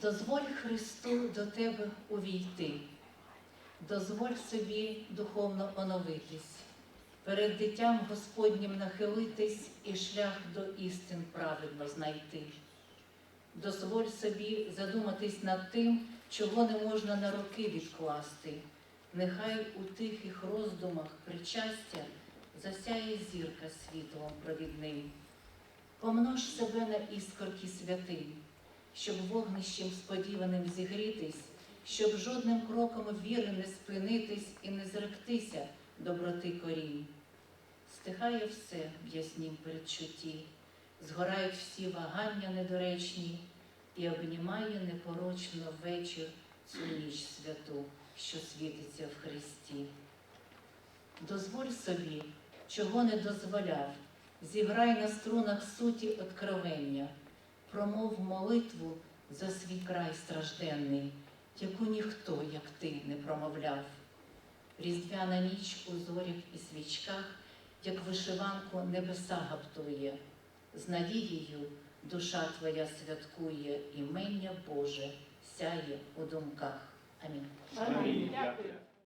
Дозволь Христу до тебе увійти, дозволь собі духовно оновитись, перед дитям Господнім нахилитись і шлях до істин праведно знайти. Дозволь собі задуматись над тим, чого не можна на роки відкласти. Нехай у тихих роздумах причастя засяє зірка світлом провідним. Помнож себе на іскорки святим, щоб вогнищем сподіваним зігрітись, щоб жодним кроком віри не спинитись і не зректися доброти корінь. Стихає все в яснім передчутті, згорають всі вагання недоречні, і обнімає непорочно вечір цю ніч святу, що світиться в Христі. Дозволь собі, чого не дозволяв, зіграй на струнах суті откровення, промов молитву за свій край стражденний, яку ніхто, як ти, не промовляв. Різдвяна ніч у зорях і свічках, як вишиванку небеса гаптує, з надією душа твоя святкує, імення Боже сяє у думках. Амінь. Амінь. Дякую.